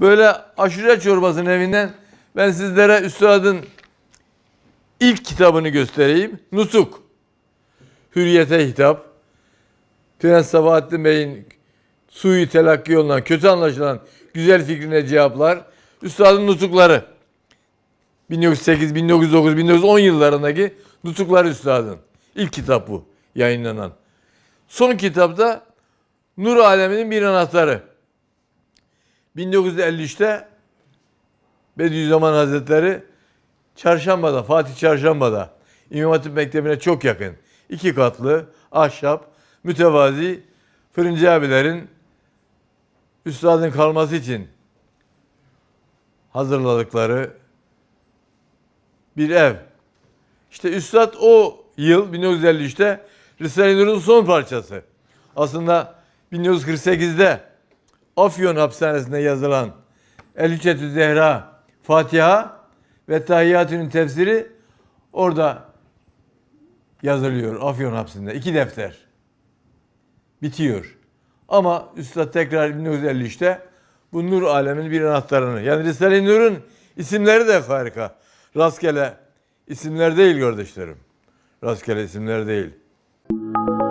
Böyle aşure çorbasının evinden ben sizlere üstadın ilk kitabını göstereyim. Nusuk. Hürriyete hitap. Prens Sabahattin Bey'in suyu telakki yolundan kötü anlaşılan güzel fikrine cevaplar. Üstadın nutukları. 1908, 1909, 1910 yıllarındaki nutuklar üstadın. İlk kitap bu yayınlanan. Son kitapta Nur Aleminin bir anahtarı. 1953'te Bediüzzaman Hazretleri Çarşamba'da, Fatih Çarşamba'da İmam Hatip Mektebi'ne çok yakın. iki katlı, ahşap, mütevazi fırıncı abilerin üstadın kalması için hazırladıkları bir ev. İşte üstad o yıl 1953'te Risale-i Nur'un son parçası. Aslında 1948'de Afyon hapishanesinde yazılan El Hüccetü Zehra, Fatiha ve Tahiyyatü'nün tefsiri orada yazılıyor Afyon hapsinde. iki defter. Bitiyor. Ama Üstad tekrar 1953'te bu nur aleminin bir anahtarını yani Risale-i Nur'un isimleri de harika. Rastgele isimler değil kardeşlerim. Rastgele isimler değil. Thank you.